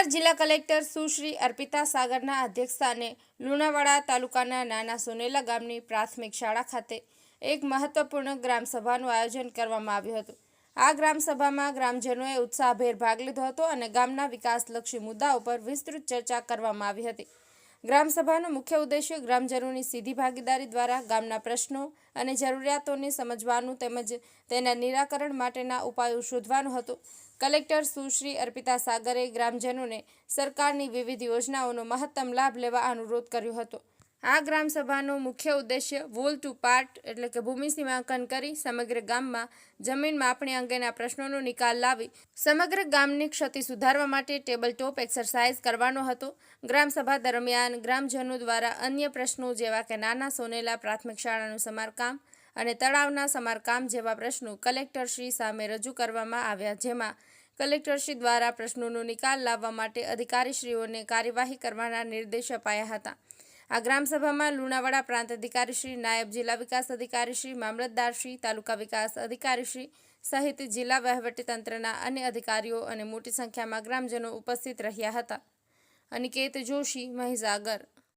મહીસાગર જિલ્લા કલેક્ટર સુશ્રી અર્પિતા સાગરના અધ્યક્ષસ્થાને લુણાવાડા તાલુકાના નાના સોનેલા ગામની પ્રાથમિક શાળા ખાતે એક મહત્વપૂર્ણ ગ્રામસભાનું આયોજન કરવામાં આવ્યું હતું. આ ગ્રામસભામાં ગ્રામજનોએ ઉત્સાહભેર ભાગ લીધો હતો અને ગામના વિકાસલક્ષી મુદ્દાઓ પર વિસ્તૃત ચર્ચા કરવામાં આવી હતી. ગ્રામસભાનો મુખ્ય ઉદ્દેશ્ય ગ્રામજનોની સીધી ભાગીદારી દ્વારા ગામના પ્રશ્નો અને જરૂરિયાતોને સમજવાનું તેમજ તેના નિરાકરણ માટેના ઉપાયો શોધવાનો હતો. કલેક્ટર સુશ્રી અર્પિતા સાગરે ગ્રામજનોને સરકારની વિવિધ યોજનાઓનો મહત્તમ લાભ લેવા અનુરોધ કર્યો હતો. આ ગ્રામસભાનો મુખ્ય ઉદ્દેશ્ય વોલ ટુ પાર્ટ એટલે કે ભૂમિ સીમાંકન કરી સમગ્ર ગામમાં જમીન માપણી અંગેના પ્રશ્નોનો નિકાલ લાવી સમગ્ર ગામની ક્ષતિ સુધારવા માટે ટેબલ ટોપ એક્સરસાઇઝ કરવાનો હતો. ગ્રામસભા દરમિયાન ગ્રામજનો દ્વારા અન્ય પ્રશ્નો જેવા કે નાના સોનેલા પ્રાથમિક શાળાનું સમારકામ અને તળાવના સમારકામ જેવા પ્રશ્નો કલેક્ટરશ્રી સામે રજૂ કરવામાં આવ્યા, જેમાં કલેક્ટરશ્રી દ્વારા પ્રશ્નોનો નિકાલ લાવવા માટે અધિકારીશ્રીઓને કાર્યવાહી કરવાના નિર્દેશ અપાયા હતા. આ ગ્રામસભામાં લુણાવાડા પ્રાંત અધિકારીશ્રી નાયબ જિલ્લા વિકાસ અધિકારીશ્રી મામલતદારશ્રી તાલુકા વિકાસ અધિકારીશ્રી સહિત જિલ્લા વહીવટીતંત્રના અન્ય અધિકારીઓ અને મોટી સંખ્યામાં ગ્રામજનો ઉપસ્થિત રહ્યા હતા. અનિકેત જોશી, મહીસાગર.